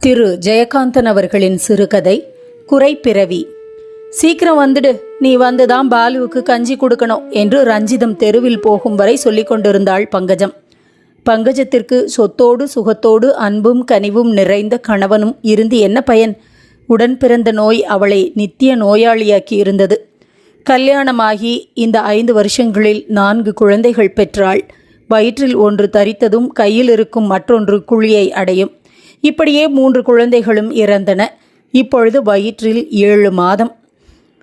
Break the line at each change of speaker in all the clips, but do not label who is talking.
திரு ஜெயகாந்தன் அவர்களின் சிறுகதை குறைப்பிறவி சீக்கிரம் வந்துடு நீ வந்துதான் பாலுவுக்கு கஞ்சி கொடுக்கணும் என்று ரஞ்சிதம் தெருவில் போகும் வரை சொல்லிக் கொண்டிருந்தாள் பங்கஜம். பங்கஜத்திற்கு சொத்தோடு சுகத்தோடு அன்பும் கனிவும் நிறைந்த கணவனும் இருந்து என்ன பயன்? உடன் பிறந்த நோய் அவளை நித்திய நோயாளியாக்கி இருந்தது. கல்யாணமாகி இந்த ஐந்து வருஷங்களில் நான்கு குழந்தைகள் பெற்றாள். வயிற்றில் ஒன்று தரித்ததும் கையில் இருக்கும் மற்றொன்று குழியை அடையும். இப்படியே மூன்று குழந்தைகளும் இறந்தன. இப்பொழுது வயிற்றில் ஏழு மாதம்.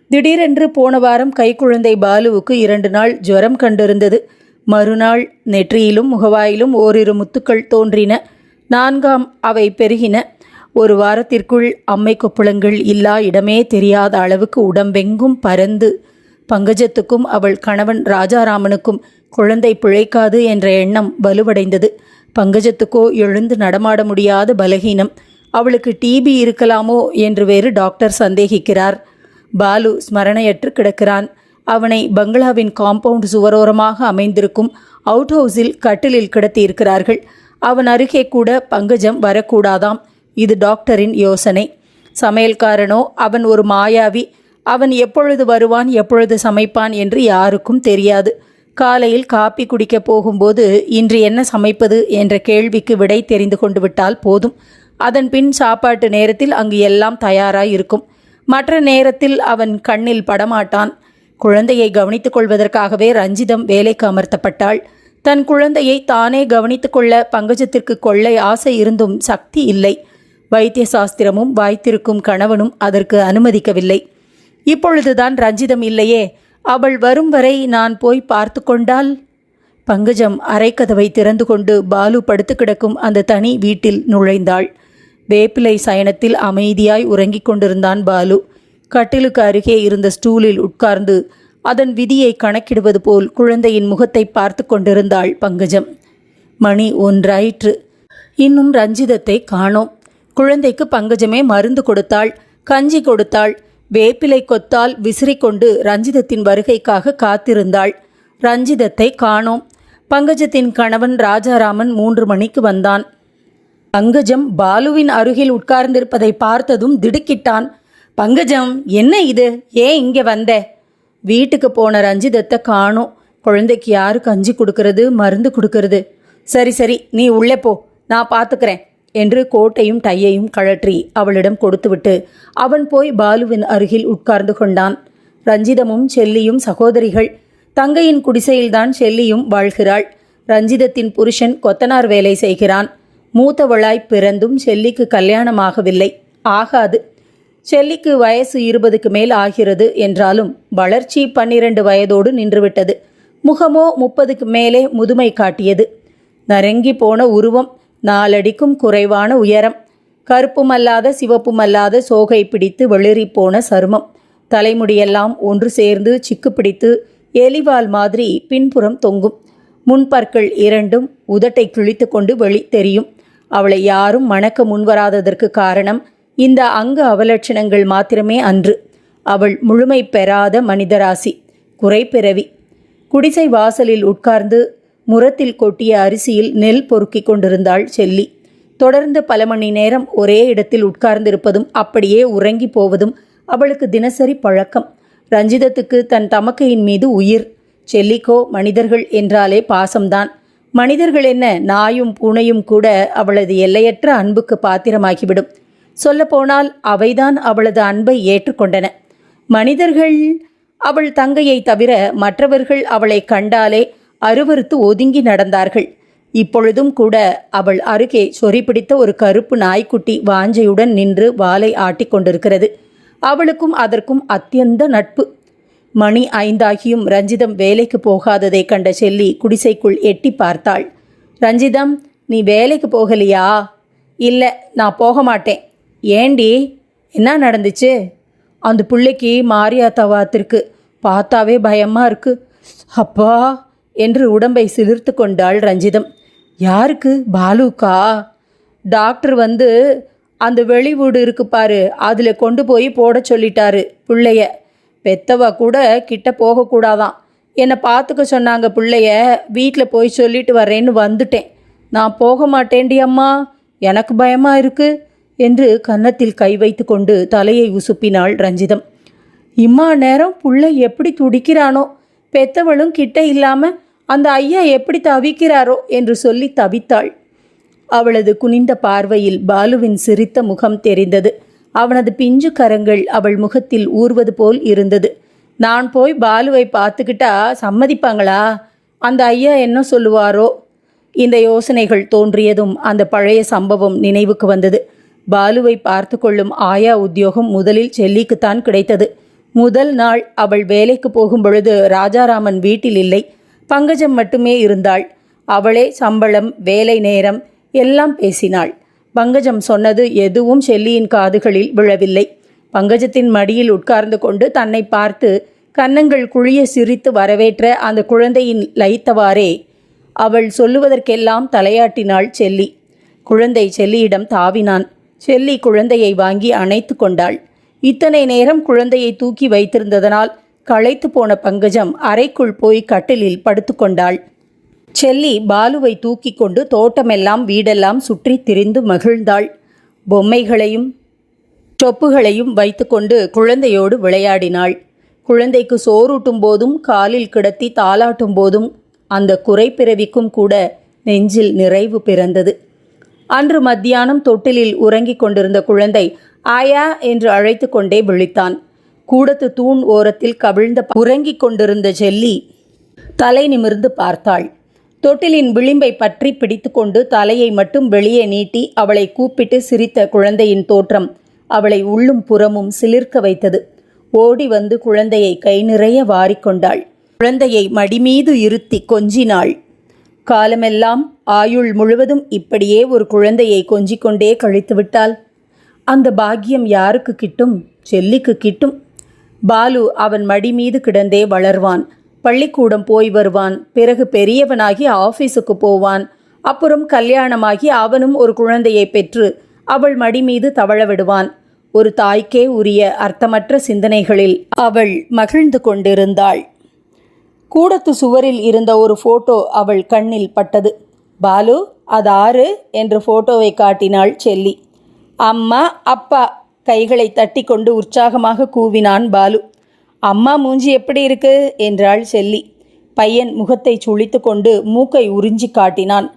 திடீரென்று போன வாரம் கைக்குழந்தை பாலுவுக்கு இரண்டு நாள் ஜுரம் கண்டிருந்தது. மறுநாள் நெற்றியிலும் முகவாயிலும் ஓரிரு முத்துக்கள் தோன்றின. நான்காம் அவை பெருகின. ஒரு வாரத்திற்குள் அம்மை கொப்புளங்கள் இல்லா இடமே தெரியாத அளவுக்கு உடம்பெங்கும் பறந்து பங்கஜத்துக்கும் அவள் கணவன் ராஜாராமனுக்கும் குழந்தை பிழைக்காது என்ற எண்ணம் வலுவடைந்தது. பங்கஜத்துக்கோ எழுந்து நடமாட முடியாத பலகீனம். அவளுக்கு டிபி இருக்கலாமோ என்று வேறு டாக்டர் சந்தேகிக்கிறார். பாலு ஸ்மரணையற்று கிடக்கிறான். அவனை பங்களாவின் காம்பவுண்ட் சுவரோரமாக அமைந்திருக்கும் அவுட் ஹவுஸில் கட்டிலில் கிடத்தியிருக்கிறார்கள். அவன் அருகே கூட பங்கஜம் வரக்கூடாதாம். இது டாக்டரின் யோசனை. சமையல்காரனோ அவன் ஒரு மாயாவி. அவன் எப்பொழுது வருவான் எப்பொழுது சமைப்பான் என்று யாருக்கும் தெரியாது. காலையில் காப்பி குடிக்கப் போகும்போது இன்று என்ன சமைப்பது என்ற கேள்விக்கு விடை தெரிந்து கொண்டு விட்டால் போதும். அதன் பின் சாப்பாட்டு நேரத்தில் அங்கு எல்லாம் தயாராய் இருக்கும் மற்ற நேரத்தில் அவன் கண்ணில் படமாட்டான். குழந்தையை கவனித்துக் கொள்வதற்காகவே ரஞ்சிதம் வேலைக்கு அமர்த்தப்பட்டாள். தன் குழந்தையை தானே கவனித்துக் கொள்ள பங்கஜத்திற்கு கொள்ளை ஆசை இருந்தும் சக்தி இல்லை. வைத்திய சாஸ்திரமும் வாய்த்திருக்கும் கணவனும் அதற்கு அனுமதிக்கவில்லை. இப்பொழுதுதான் ரஞ்சிதம் இல்லையே அவள் வரும் வரை நான் போய் பார்த்து கொண்டால்? பங்கஜம் அரைக்கதவை திறந்து கொண்டு பாலு படுத்து கிடக்கும் அந்த தனி வீட்டில் நுழைந்தாள். வேப்பிலை சயனத்தில் அமைதியாய் உறங்கிக் கொண்டிருந்தான் பாலு. கட்டிலுக்கு அருகே இருந்த ஸ்டூலில் உட்கார்ந்து அதன் விதியை கணக்கிடுவது போல் குழந்தையின் முகத்தை பார்த்து கொண்டிருந்தாள் பங்கஜம். மணி ஒன்றாயிற்று. இன்னும் ரஞ்சிதத்தை காணோம். குழந்தைக்கு பங்கஜமே மருந்து கொடுத்தாள் கஞ்சி கொடுத்தாள் வேப்பிலை கொத்தால் விசிறிக்கொண்டு ரஞ்சிதத்தின் வருகைக்காக காத்திருந்தாள். ரஞ்சிதத்தை காணோம். பங்கஜத்தின் கணவன் ராஜாராமன் மூன்று மணிக்கு வந்தான். பங்கஜம் பாலுவின் அருகில் உட்கார்ந்திருப்பதை பார்த்ததும் திடுக்கிட்டான். பங்கஜம் என்ன இது? ஏன் இங்கே வந்த? வீட்டுக்கு போன ரஞ்சிதத்தை காணோம். குழந்தைக்கு யாரு கஞ்சி கொடுக்கறது மருந்து கொடுக்கறது? சரி சரி நீ உள்ளே போ. நான் பார்த்துக்கிறேன். என்று கோட்டையும் டையையும் கழற்றி அவளிடம் கொடுத்துவிட்டு அவன் போய் பாலுவின் அருகில் உட்கார்ந்து கொண்டான். ரஞ்சிதமும் செல்லியும் சகோதரிகள் தங்கையின் குடிசையில்தான் செல்லியும் வாழ்கிறாள். ரஞ்சிதத்தின் புருஷன் கொத்தனார் வேலை செய்கிறான். மூத்தவளாய் பிறந்தும் செல்லிக்கு கல்யாணமாகவில்லை. ஆகாது. செல்லிக்கு வயசு இருபதுக்கு மேல் ஆகிறது என்றாலும் வளர்ச்சி பன்னிரண்டு வயதோடு நின்றுவிட்டது. முகமோ முப்பதுக்கு மேலே முதுமை காட்டியது. நரங்கி போன உருவம் நாலடிக்கும் குறைவான உயரம். கருப்புமல்லாத சிவப்புமல்லாத சோகை பிடித்து வெளிறிப்போன போன சருமம். தலைமுடியெல்லாம் ஒன்று சேர்ந்து சிக்கு பிடித்து எலிவால் மாதிரி பின்புறம் தொங்கும். முன்பற்கள் இரண்டும் உதட்டை கிழித்து கொண்டு வெளி தெரியும். அவளை யாரும் மணக்க முன்வராததற்கு காரணம் இந்த அங்க அவலட்சணங்கள் மாத்திரமே அன்று. அவள் முழுமை பெறாத மனிதராசி. குறைப்பிறவி குடிசை வாசலில் உட்கார்ந்து முரத்தில் கொட்டிய அரிசியில் நெல் பொறுக்கிக் கொண்டிருந்தாள் செல்லி. தொடர்ந்து பல மணி நேரம் ஒரே இடத்தில் உட்கார்ந்திருப்பதும் அப்படியே உறங்கி போவதும் அவளுக்கு தினசரி பழக்கம். ரஞ்சிதத்துக்கு தன் தமக்கையின் மீது உயிர். செல்லிக்கோ மனிதர்கள் என்றாலே பாசம்தான். மனிதர்கள் என்ன நாயும் பூனையும் கூட அவளது எல்லையற்ற அன்புக்கு பாத்திரமாகிவிடும். சொல்லப்போனால் அவைதான் அவளது அன்பை ஏற்றுக்கொண்டன. மனிதர்கள் அவள் தங்கையை தவிர மற்றவர்கள் அவளை கண்டாலே அருவருத்து ஒதுங்கி நடந்தார்கள். இப்பொழுதும் கூட அவள் அருகே சொறி பிடித்த ஒரு கருப்பு நாய்க்குட்டி வாஞ்சையுடன் நின்று வாலை ஆட்டி கொண்டிருக்கிறது. அவளுக்கும் அதற்கும் அத்தியந்த நட்பு. மணி ஐந்தாகியும் ரஞ்சிதம் வேலைக்கு போகாததை கண்ட செல்லி குடிசைக்குள் எட்டி பார்த்தாள். ரஞ்சிதம் நீ வேலைக்கு போகலையா? இல்லை நான் போக மாட்டேன். ஏண்டி? என்ன நடந்துச்சு? அந்த பிள்ளைக்கு மாரியாத்தாவாத்திற்கு பார்த்தாவே பயமாக இருக்கு. அப்பா என்று உடம்பை சிலிர்த்து கொண்டாள் ரஞ்சிதம். யாருக்கு? பாலுக்கா? டாக்டர் வந்து அந்த வெளி வீடு இருக்கு பாரு அதில் கொண்டு போய் போட சொல்லிட்டாரு பிள்ளைய. பெத்தவ கூட கிட்ட போகக்கூடாதான் என்னை பார்த்துக்க சொன்னாங்க பிள்ளைய வீட்டில் போய் சொல்லிட்டு வரேன்னு வந்துட்டேன். நான் போக மாட்டேன்டி அம்மா எனக்கு பயமாக இருக்கு என்று கன்னத்தில் கை வைத்து கொண்டு தலையை உசுப்பினாள் ரஞ்சிதம். இம்மா நேரம் புள்ள எப்படி துடிக்கிறானோ பெத்தவளும் கிட்ட இல்லாமல் அந்த ஐயா எப்படி தவிக்கிறாரோ என்று சொல்லி தவித்தாள். அவளது குனிந்த பார்வையில் பாலுவின் சிரித்த முகம் தெரிந்தது. அவனது பிஞ்சு கரங்கள் அவள் முகத்தில் ஊர்வது போல் இருந்தது. நான் போய் பாலுவை பார்த்துக்கிட்டா சம்மதிப்பாங்களா? அந்த ஐயா என்ன சொல்லுவாரோ? இந்த யோசனைகள் தோன்றியதும் அந்த பழைய சம்பவம் நினைவுக்கு வந்தது. பாலுவை பார்த்து கொள்ளும் ஆயா உத்தியோகம் முதலில் செல்லிக்குத்தான் கிடைத்தது. முதல் நாள் அவள் வேலைக்கு போகும் பொழுது ராஜாராமன் வீட்டில் இல்லை. பங்கஜம் மட்டுமே இருந்தாள். அவளே சம்பளம் வேலை நேரம் எல்லாம் பேசினாள். பங்கஜம் சொன்னது எதுவும் செல்லியின் காதுகளில் விழவில்லை. பங்கஜத்தின் மடியில் உட்கார்ந்து கொண்டு தன்னை பார்த்து கன்னங்கள் குழிய சிரித்து வரவேற்ற அந்த குழந்தையின் லயித்தவாறே. அவள் சொல்லுவதற்கெல்லாம் தலையாட்டினாள் செல்லி. குழந்தை செல்லியிடம் தாவினான். செல்லி குழந்தையை வாங்கி அணைத்து கொண்டாள். இத்தனை நேரம் குழந்தையை தூக்கி வைத்திருந்ததனால் களைத்து போன பங்கஜம் அறைக்குள் போய் கட்டிலில் படுத்துக்கொண்டாள் செல்லி பாலுவை தூக்கி கொண்டு தோட்டமெல்லாம் வீடெல்லாம் சுற்றி திரிந்து மகிழ்ந்தாள். பொம்மைகளையும் சொப்புகளையும் வைத்துக்கொண்டு குழந்தையோடு விளையாடினாள். குழந்தைக்கு சோறூட்டும் போதும் காலில் கிடத்தி தாளாட்டும் போதும் அந்த குறை பிறவிக்கும் கூட நெஞ்சில் நிறைவு பிறந்தது. அன்று மத்தியானம் தொட்டிலில் உறங்கிக் கொண்டிருந்த குழந்தை ஆயா என்று அழைத்து கொண்டே விழித்தான். கூடத்து தூண் ஓரத்தில் கவிழ்ந்த உறங்கிக் கொண்டிருந்த ஜெல்லி தலை நிமிர்ந்து பார்த்தாள். தொட்டிலின் விளிம்பை பற்றி பிடித்துக்கொண்டு தலையை மட்டும் வெளியே நீட்டி அவளை கூப்பிட்டு சிரித்த குழந்தையின் தோற்றம் அவளை உள்ளும் புறமும் சிலிர்க்க வைத்தது. ஓடி வந்து குழந்தையை கை நிறைய வாரிக்கொண்டாள் குழந்தையை மடிமீது இருத்தி கொஞ்சினாள். காலமெல்லாம் ஆயுள் முழுவதும் இப்படியே ஒரு குழந்தையை கொஞ்சிக்கொண்டே கழித்துவிட்டால் அந்த பாக்கியம் யாருக்கு கிட்டும்? செல்லிக்கு கிட்டும். பாலு அவன் மடி மீது கிடந்தே வளர்வான். பள்ளிக்கூடம் போய் வருவான். பிறகு பெரியவனாகி ஆபீஸுக்கு போவான். அப்புறம் கல்யாணமாகி அவனும் ஒரு குழந்தையை பெற்று அவள் மடி மீது தவழ விடுவான். ஒரு தாய்க்கே உரிய அர்த்தமற்ற சிந்தனைகளில் அவள் மகிழ்ந்து கொண்டிருந்தாள். கூடத்து சுவரில் இருந்த ஒரு ஃபோட்டோ அவள் கண்ணில் பட்டது. பாலு அது ஆறு? என்று ஃபோட்டோவை காட்டினாள் செல்லி. அம்மா அப்பா கைகளை தட்டி கொண்டு உற்சாகமாக கூவினான் பாலு. அம்மா மூஞ்சி எப்படி இருக்கு? என்றாள் செல்லி. பையன் முகத்தை சுழித்து கொண்டு மூக்கை உறிஞ்சி காட்டினான்.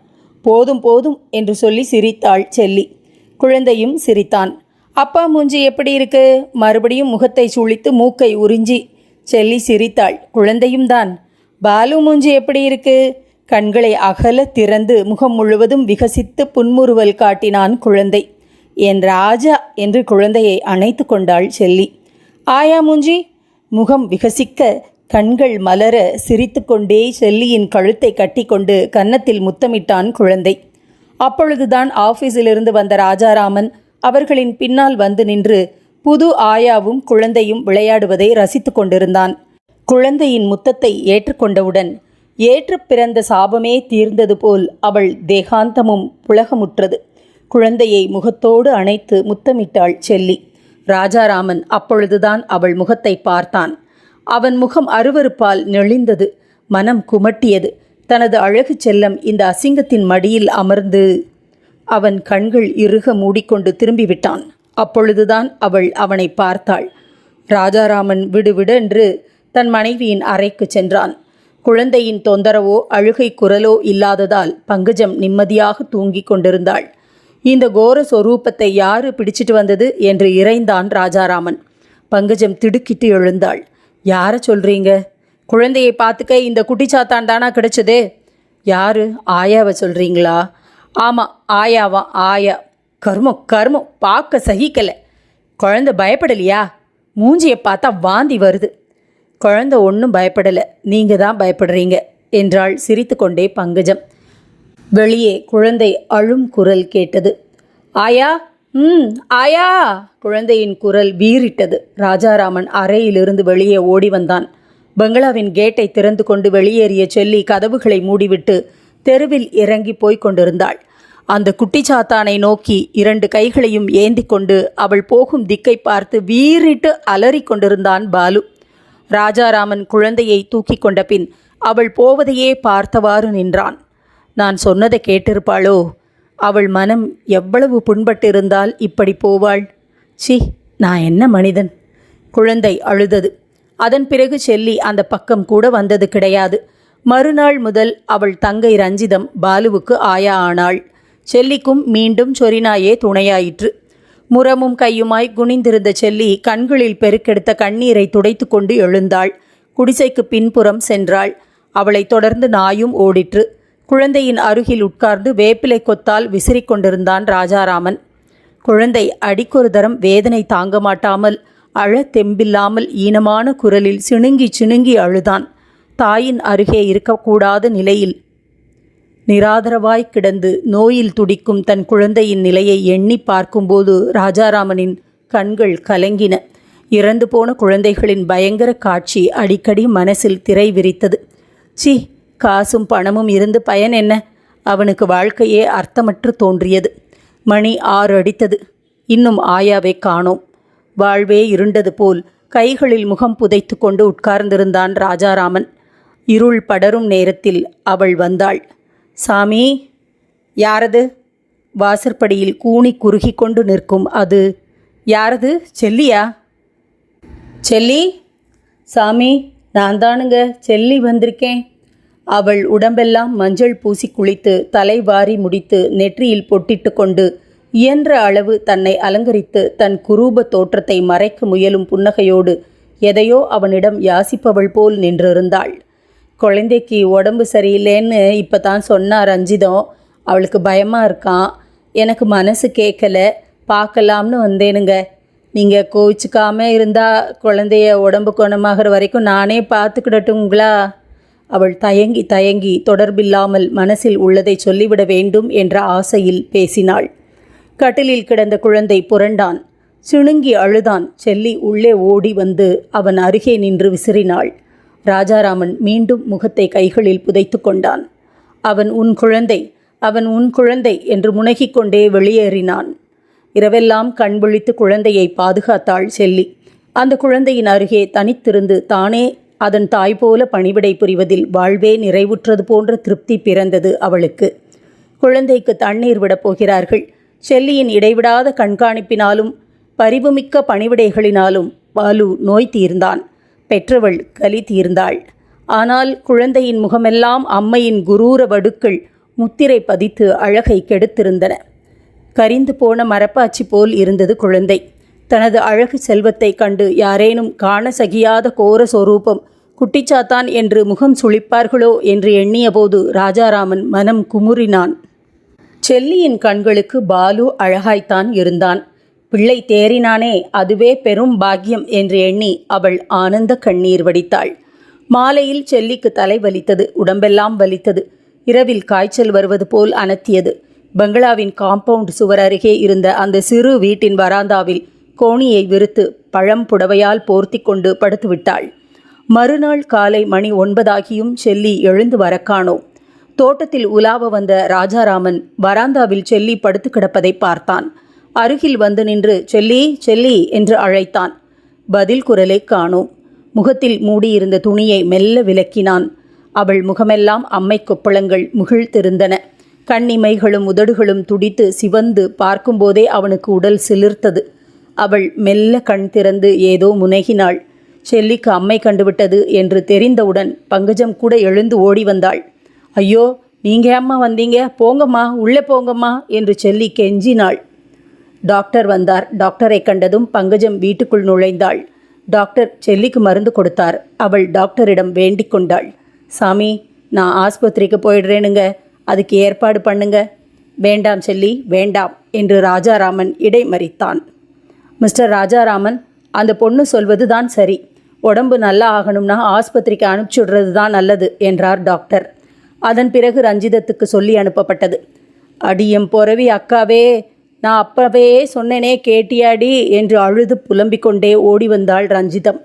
போதும் போதும் என்று சொல்லி சிரித்தாள் செல்லி. குழந்தையும் சிரித்தான். அப்பா மூஞ்சி எப்படி இருக்கு? மறுபடியும் முகத்தை சுழித்து மூக்கை உறிஞ்சி செல்லி சிரித்தாள். குழந்தையும் தான். பாலு மூஞ்சி எப்படி இருக்கு? கண்களை அகல திறந்து முகம் முழுவதும் விகசித்து புன்முறுவல் காட்டினான் குழந்தை. என் ராஜா என்று குழந்தையை அணைத்து கொண்டாள் செல்லி. ஆயா மூஞ்சி முகம் விகசிக்க கண்கள் மலர சிரித்துக்கொண்டே செல்லியின் கழுத்தை கட்டிக்கொண்டு கன்னத்தில் முத்தமிட்டான் குழந்தை. அப்பொழுதுதான் ஆஃபீஸிலிருந்து வந்த ராஜாராமன் அவர்களின் பின்னால் வந்து நின்று புது ஆயாவும் குழந்தையும் விளையாடுவதை ரசித்து கொண்டிருந்தான். குழந்தையின் முத்தத்தை ஏற்றுக்கொண்டவுடன் ஏற்று பிறந்த சாபமே தீர்ந்தது போல் அவள் தேகாந்தமும் புலகமுற்றது. குழந்தையை முகத்தோடு அணைத்து முத்தமிட்டாள் செல்லி. ராஜாராமன் அப்பொழுதுதான் அவள் முகத்தை பார்த்தான். அவன் முகம் அருவருப்பால் நெளிந்தது மனம் குமட்டியது. தனது அழகு செல்லம் இந்த அசிங்கத்தின் மடியில் அமர்ந்து அவன் கண்கள் இறுக மூடிக்கொண்டு திரும்பிவிட்டான். அப்பொழுதுதான் அவள் அவனை பார்த்தாள். ராஜாராமன் விடுவிடென்று தன் மனைவியின் அறைக்கு சென்றான். குழந்தையின் தொந்தரவோ அழுகை குரலோ இல்லாததால் பங்கஜம் நிம்மதியாக தூங்கிக் கொண்டிருந்தாள். இந்த கோர சொரூபத்தை யாரு பிடிச்சிட்டு வந்தது என்று இறைந்தான் ராஜாராமன். பங்கஜம் திடுக்கிட்டு எழுந்தாள். யாரை சொல்றீங்க? குழந்தையை பார்த்துக்க இந்த குட்டிச்சாத்தான் தானா கிடைச்சது? யாரு? ஆயாவை சொல்றீங்களா? ஆமாம் ஆயாவா? ஆயா. கர்மம் கர்மம். பார்க்க சகிக்கலை. குழந்தை பயப்படலையா? மூஞ்சியை பார்த்தா வாந்தி வருது. குழந்தை ஒன்றும் பயப்படலை. நீங்கள் தான் பயப்படுறீங்க என்றாள் சிரித்துக்கொண்டே பங்கஜம். வெளியே குழந்தை அழும் குரல் கேட்டது. ஆயா ம் ஆயா குழந்தையின் குரல் வீறிட்டது. ராஜாராமன் அறையிலிருந்து வெளியே ஓடி வந்தான். பங்களாவின் கேட்டை திறந்து கொண்டு வெளியேறிய செல்லி கதவுகளை மூடிவிட்டு தெருவில் இறங்கி போய்க் கொண்டிருந்தாள். அந்த குட்டிச்சாத்தானை நோக்கி இரண்டு கைகளையும் ஏந்தி கொண்டு அவள் போகும் திக்கை பார்த்து வீறிட்டு அலறி கொண்டிருந்தான் பாலு. ராஜாராமன் குழந்தையை தூக்கி கொண்ட பின் அவள் போவதையே பார்த்தவாறு நின்றான். நான் சொன்னதை கேட்டிருப்பாளோ? அவள் மனம் எவ்வளவு புண்பட்டிருந்தால் இப்படி போவாள்? சி நான் என்ன மனிதன்? குழந்தை அழுதது. அதன் பிறகு செல்லி அந்த பக்கம் கூட வந்தது கிடையாது. மறுநாள் முதல் அவள் தங்கை ரஞ்சிதம் பாலுவுக்கு ஆயா ஆனாள். செல்லிக்கும் மீண்டும் சொரினாயே துணையாயிற்று. முரமும் கையுமாய் குனிந்திருந்த செல்லி கண்களில் பெருக்கெடுத்த கண்ணீரை துடைத்து கொண்டு எழுந்தாள். குடிசைக்கு பின்புறம் சென்றாள். அவளைத் தொடர்ந்து நாயும் ஓடிற்று. குழந்தையின் அருகில் உட்கார்ந்து வேப்பிலை கொத்தால் விசிறிக் கொண்டிருந்தான் ராஜாராமன். குழந்தை அடிக்கொரு தரம் வேதனை தாங்க மாட்டாமல் அழ தெம்பில்லாமல் ஈனமான குரலில் சிணுங்கி சிணுங்கி அழுதான். தாயின் அருகே இருக்கக்கூடாத நிலையில் நிராதரவாய் கிடந்து நோயில் துடிக்கும் தன் குழந்தையின் நிலையை எண்ணி பார்க்கும்போது ராஜாராமனின் கண்கள் கலங்கின. இறந்து போன குழந்தைகளின் பயங்கர காட்சி அடிக்கடி மனசில் திரை விரித்தது. சி காசும் பணமும் இருந்து பயன் என்ன? அவனுக்கு வாழ்க்கையே அர்த்தமற்று தோன்றியது. மணி ஆறு அடித்தது. இன்னும் ஆயாவை காணோம். வாழ்வே இருண்டது போல் கைகளில் முகம் புதைத்து கொண்டு உட்கார்ந்திருந்தான் ராஜாராமன். இருள் படரும் நேரத்தில் அவள் வந்தாள். சாமி யாரது? வாசற்படியில் கூணி குறுகி கொண்டு நிற்கும் அது. யாரது? செல்லியா? செல்லி? சாமி நான் தானுங்க. செல்லி வந்திருக்கேன். அவள் உடம்பெல்லாம் மஞ்சள் பூசி குளித்து தலை வாரி முடித்து நெற்றியில் பொட்டிட்டு கொண்டு இயன்ற அளவு தன்னை அலங்கரித்து தன் குரூப தோற்றத்தை மறைக்க முயலும் புன்னகையோடு எதையோ அவனிடம் யாசிப்பவள் போல் நின்றிருந்தாள். குழந்தைக்கு உடம்பு சரியில்லைன்னு இப்போ தான் சொன்னார் ரஞ்சிதம். அவளுக்கு பயமாக இருக்கான் எனக்கு மனசு கேட்கல பார்க்கலாம்னு வந்தேனுங்க. நீங்கள் கோவிச்சிக்காமல் இருந்தால் குழந்தைய உடம்பு குணமாகிற வரைக்கும் நானே பார்த்துக்கிடட்டுங்களா? அவள் தயங்கி தயங்கி தொடர்பில்லாமல் மனசில் உள்ளதை சொல்லிவிட வேண்டும் என்ற ஆசையில் பேசினாள். கட்டிலில் கிடந்த குழந்தை புரண்டான். சிணுங்கி அழுதான். செல்லி உள்ளே ஓடி வந்து அவன் அருகே நின்று விசிறினாள். ராஜாராமன் மீண்டும் முகத்தை கைகளில் புதைத்து கொண்டான். அவன் உன் குழந்தை அவன் உன் குழந்தை என்று முனகிக்கொண்டே வெளியேறினான். இரவெல்லாம் கண் விழித்து குழந்தையை பாதுகாத்தாள் செல்லி. அந்த குழந்தையின் அருகே தனித்திருந்து தானே அதன் தாய் போல பணிவிடை புரிவதில் வாழ்வே நிறைவுற்றது போன்ற திருப்தி பிறந்தது அவளுக்கு. குழந்தைக்கு தண்ணீர் விடப் போகிறார்கள். செல்லியின் இடைவிடாத கண்காணிப்பினாலும் பரிவுமிக்க பணிவிடைகளினாலும் பாலு நோய் தீர்ந்தான். பெற்றவள் கலி தீர்ந்தாள். ஆனால் குழந்தையின் முகமெல்லாம் அம்மையின் குரூர வடுக்கள் முத்திரை பதித்து அழகை கெடுத்திருந்தன. கரிந்து போன மரப்பாச்சி போல் இருந்தது குழந்தை. தனது அழகு செல்வத்தை கண்டு யாரேனும் காண சகியாத கோர சொரூபம் குட்டிச்சாத்தான் என்று முகம் சுளிப்பார்களோ என்று எண்ணியபோது ராஜாராமன் மனம் குமுறினான். செல்லியின் கண்களுக்கு பாலு அழகாய்த்தான் இருந்தான். பிள்ளை தேறினானே அதுவே பெரும் பாக்கியம் என்று எண்ணி அவள் ஆனந்த கண்ணீர் வடித்தாள். மாலையில் செல்லிக்கு தலை வலித்தது உடம்பெல்லாம் வலித்தது. இரவில் காய்ச்சல் வருவது போல் அனத்தியது. பங்களாவின் காம்பவுண்ட் சுவர் அருகே இருந்த அந்த சிறு வீட்டின் வராந்தாவில் கோணியை விரித்து பழம் புடவையால் போர்த்தி கொண்டு படுத்துவிட்டாள். மறுநாள் காலை மணி ஒன்பதாகியும் செல்லி எழுந்து வரக்கானோம் தோட்டத்தில் உலாவ வந்த ராஜாராமன் வராந்தாவில் செல்லி படுத்து கிடப்பதை பார்த்தான். அருகில் வந்து நின்று செல்லி செல்லி என்று அழைத்தான். பதில் குரலை காணோம் முகத்தில் மூடியிருந்த துணியை மெல்ல விலக்கினான். அவள் முகமெல்லாம் அம்மை கொப்பளங்கள் முகிழ்த்திருந்தன. கண்ணிமைகளும் உதடுகளும் துடித்து சிவந்து பார்க்கும்போதே அவனுக்கு உடல் சிலிர்த்தது. அவள் மெல்ல கண் திறந்து ஏதோ முனகினாள். செல்லிக்கு அம்மை கண்டுவிட்டது என்று தெரிந்தவுடன் பங்கஜம் கூட எழுந்து ஓடி வந்தாள். ஐயோ நீங்க அம்மா வந்தீங்க. போங்கம்மா உள்ளே போங்கம்மா என்று செல்லி கெஞ்சினாள். டாக்டர் வந்தார். டாக்டரை கண்டதும் பங்கஜம் வீட்டுக்குள் நுழைந்தாள். டாக்டர் செல்லிக்கு மருந்து கொடுத்தார். அவள் டாக்டரிடம் வேண்டிக் கொண்டாள். சாமி நான் ஆஸ்பத்திரிக்கு போயிடுறேனுங்க. அதுக்கு ஏற்பாடு பண்ணுங்க. வேண்டாம் செல்லி வேண்டாம் என்று ராஜாராமன் இடைமறித்தான். மிஸ்டர் ராஜாராமன் அந்த பொண்ணு சொல்வது தான் சரி. உடம்பு நல்லா ஆகணும்னா ஆஸ்பத்திரிக்கு அனுப்பிச்சுடுறது தான் நல்லது என்றார் டாக்டர். அதன் பிறகு ரஞ்சிதத்துக்கு சொல்லி அனுப்பப்பட்டது. அடியம் பொறவி அக்காவே நான் அப்பவே சொன்னேனே கேட்டியாடி என்று அழுது புலம்பிக் கொண்டே ஓடி வந்தாள் ரஞ்சிதம்.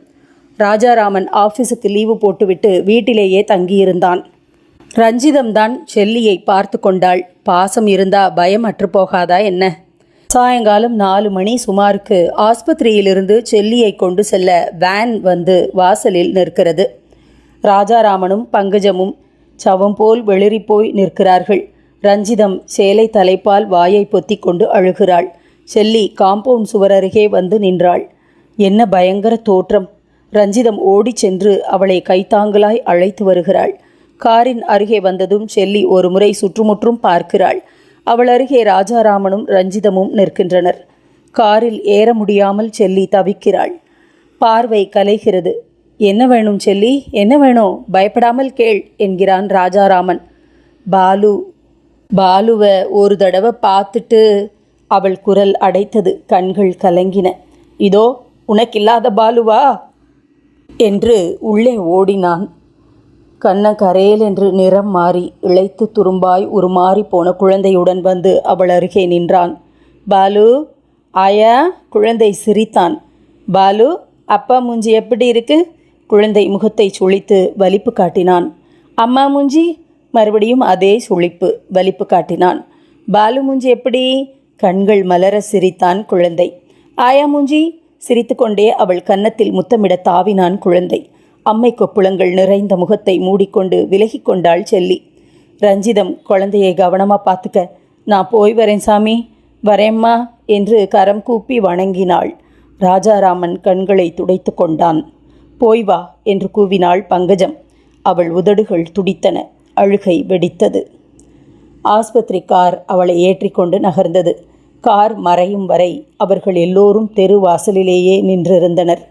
ராஜாராமன் ஆஃபீஸுக்கு லீவு போட்டுவிட்டு வீட்டிலேயே தங்கியிருந்தான். ரஞ்சிதம் தான் செல்லியை பார்த்து கொண்டாள். பாசம் இருந்தா பயம் அற்று போகாதா என்ன? சாயங்காலம் நாலு மணி சுமாருக்கு ஆஸ்பத்திரியிலிருந்து செல்லியை கொண்டு செல்ல வேன் வந்து வாசலில் நிற்கிறது. ராஜாராமனும் பங்கஜமும் சவம் போல் வெளிறிப்போய் நிற்கிறார்கள். ரஞ்சிதம் சேலை தலைப்பால் வாயை பொத்தி கொண்டு அழுகிறாள். செல்லி காம்பவுண்ட் சுவர் அருகே வந்து நின்றாள். என்ன பயங்கர தோற்றம். ரஞ்சிதம் ஓடிச் சென்று அவளை கைத்தாங்கலாய் அழைத்து வருகிறாள். காரின் அருகே வந்ததும் செல்லி ஒரு முறை சுற்றுமுற்றும் பார்க்கிறாள். அவள் அருகே ராஜாராமனும் ரஞ்சிதமும் நிற்கின்றனர். காரில் ஏற முடியாமல் செல்லி தவிக்கிறாள். பார்வை கலைகிறது. என்ன வேணும் செல்லி? என்ன வேணும்? பயப்படாமல் கேள் என்கிறான் ராஜாராமன். பாலு பாலுவை ஒரு தடவை பார்த்துட்டு அவள் குரல் அடைத்தது. கண்கள் கலங்கின. இதோ உனக்கில்லாத பாலுவா? என்று உள்ளே ஓடினான். கண்ண கரையல் என்று நிறம் மாறி இழைத்து துரும்பாய் உருமாறி போன குழந்தையுடன் வந்து அவள் அருகே நின்றான். பாலு ஆயா குழந்தை சிரித்தான். பாலு அப்பா மூஞ்சி எப்படி இருக்கு? குழந்தை முகத்தை சுழித்து வலிப்பு காட்டினான். அம்மா மூஞ்சி? மறுபடியும் அதே சுழிப்பு வலிப்பு காட்டினான். பாலு மூஞ்சி எப்படி? கண்கள் மலர சிரித்தான் குழந்தை. ஆயா மூஞ்சி? சிரித்துக்கொண்டே அவள் கன்னத்தில் முத்தமிட தாவினான் குழந்தை. அம்மை கொப்புளங்கள் நிறைந்த முகத்தை மூடிக்கொண்டு விலகி கொண்டாள் செல்லி. ரஞ்சிதம் குழந்தையை கவனமாக பார்த்துக்க நான் போய் வரேன் சாமி வரேம்மா என்று கரம் கூப்பி வணங்கினாள். ராஜாராமன் கண்களை துடைத்து கொண்டான். போய் வா என்று கூவினாள் பங்கஜம். அவள் உதடுகள் துடித்தன அழுகை வெடித்தது. ஆஸ்பத்திரி கார் அவளை ஏற்றிக்கொண்டு நகர்ந்தது. கார் மறையும் வரை அவர்கள் எல்லோரும் தெரு வாசலிலேயே நின்றிருந்தனர்.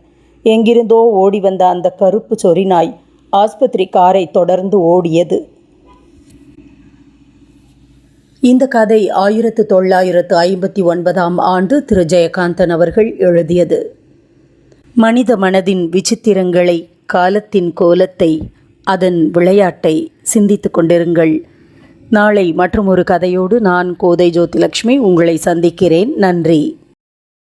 எங்கிருந்தோ ஓடி வந்த அந்த கருப்பு சொறிநாய் ஆஸ்பத்திரி காரை தொடர்ந்து ஓடியது. இந்த கதை ஆயிரத்து தொள்ளாயிரத்து ஐம்பத்தி ஒன்பதாம் ஆண்டு திரு. ஜெயகாந்தன் அவர்கள் எழுதியது. மனித மனதின் விசித்திரங்களை காலத்தின் கோலத்தை அதன் விளையாட்டை சிந்தித்து கொண்டிருங்கள். நாளை மற்றும் ஒரு கதையோடு நான் கோதை ஜோதிலட்சுமி உங்களை சந்திக்கிறேன். நன்றி.